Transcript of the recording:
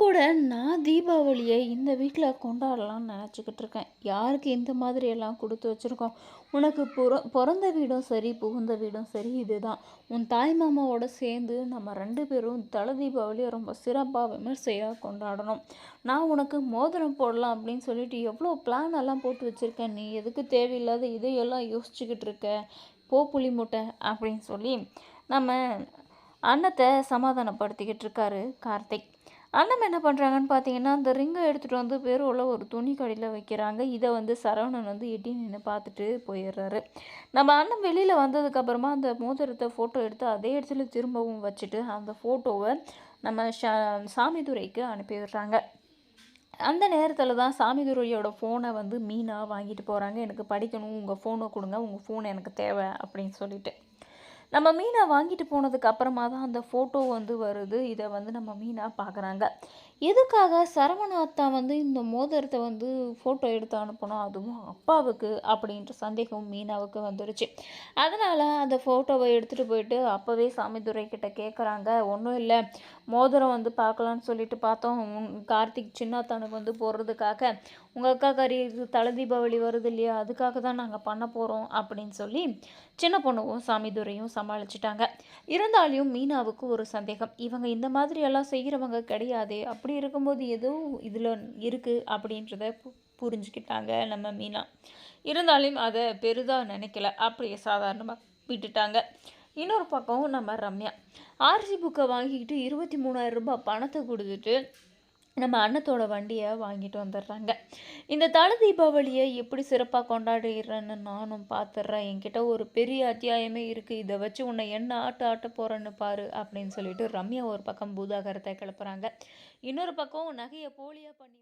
கூட நான் தீபாவளியை இந்த வீட்டில் கொண்டாடலாம்னு நினச்சிக்கிட்டு இருக்கேன். யாருக்கு இந்த மாதிரி எல்லாம் கொடுத்து வச்சுருக்கோம்? உனக்கு புற பிறந்த வீடும் சரி புகுந்த வீடும் சரி இதுதான். உன் தாய் மாமாவோட சேர்ந்து நம்ம ரெண்டு பேரும் தலை தீபாவளியை ரொம்ப சிறப்பாக விமர்சையாக கொண்டாடணும். நான் உனக்கு மோதிரம் போடலாம் அப்படின்னு சொல்லிட்டு எவ்வளோ பிளான் எல்லாம் போட்டு வச்சுருக்கேன். நீ எதுக்கு தேவையில்லாத இதையெல்லாம் யோசிச்சுக்கிட்டு இருக்க? போ புளி மூட்டை அப்படின்னு சொல்லி நம்ம அன்னத்தை சமாதானப்படுத்திக்கிட்டு இருக்காரு கார்த்திக். அண்ணன் என்ன பண்ணுறாங்கன்னு பார்த்தீங்கன்னா அந்த ரிங்கை எடுத்துகிட்டு வந்து பேரோவில் ஒரு துணி கடையில் வைக்கிறாங்க. இதை வந்து சரவணன் வந்து எட்டி நின்று பார்த்துட்டு போயிடுறாரு. நம்ம அண்ணன் வெளியில் வந்ததுக்கப்புறமா அந்த மோதிரத்தை ஃபோட்டோ எடுத்து அதே இடத்துல திரும்பவும் வச்சுட்டு அந்த ஃபோட்டோவை நம்ம ஷா சாமிதுரைக்கு அனுப்பிவிடுறாங்க. அந்த நேரத்தில் தான் சாமிதுரையோட ஃபோனை வந்து மீனாக வாங்கிட்டு போகிறாங்க எனக்கு படிக்கணும் உங்கள் ஃபோனை கொடுங்க உங்கள் ஃபோன் எனக்கு தேவை அப்படின்னு சொல்லிட்டு. நம்ம மீனை வாங்கிட்டு போனதுக்கு அப்புறமா தான் அந்த ஃபோட்டோ வந்து வருது. இதை வந்து நம்ம மீனாக பார்க்குறாங்க. எதுக்காக சரவணாத்தா வந்து இந்த மோதிரத்தை வந்து ஃபோட்டோ எடுத்து அனுப்பணும் அதுவும் அப்பாவுக்கு அப்படின்ற சந்தேகம் மீனாவுக்கு வந்துருச்சு. அதனால் அந்த ஃபோட்டோவை எடுத்துகிட்டு போயிட்டு அப்போவே சாமிதுரை கிட்ட கேட்குறாங்க ஒன்றும் இல்லை. மோதிரம் வந்து பார்க்கலான்னு சொல்லிட்டு பார்த்தோம். கார்த்திக் சின்னத்தானுக்கு வந்து போடுறதுக்காக. உங்கள் அக்கா கறி தலை தீபாவளி வருது இல்லையா? அதுக்காக தான் நாங்கள் பண்ண போகிறோம் அப்படின்னு சொல்லி சின்ன பொண்ணுவும் சாமிதுரையும் சமாளிச்சிட்டாங்க. இருந்தாலும் மீனாவுக்கு ஒரு சந்தேகம். இவங்க இந்த மாதிரி எல்லாம் செய்கிறவங்க கிடையாதே. அப்படி இருக்கும்போது ஏதோ இதில் இருக்குது அப்படின்றத புரிஞ்சுக்கிட்டாங்க நம்ம மீனா. இருந்தாலும் அதை பெரிதாக நினைக்கல. அப்படியே சாதாரணமாக விட்டுட்டாங்க. இன்னொரு பக்கம் நம்ம ரம்யா. ஆர்சி புக்கை வாங்கிக்கிட்டு இருபத்தி மூணாயிரம் ரூபாய் பணத்தை கொடுத்துட்டு நம்ம அன்னத்தோட வண்டியை வாங்கிட்டு வந்துடுறாங்க. இந்த தலை தீபாவளியை எப்படி சிறப்பாக கொண்டாடுகிறேன்னு நானும் பார்த்துட்றேன். என்கிட்ட ஒரு பெரிய அத்தியாயமே இருக்குது இதை வச்சு உன்னை என்ன ஆட்ட ஆட்ட போகிறேன்னு பாரு அப்படின்னு சொல்லிட்டு ரம்யா ஒரு பக்கம் பூதாகரத்தை கிளப்புறாங்க. இன்னொரு பக்கம் நகையை போலியாக பண்ணி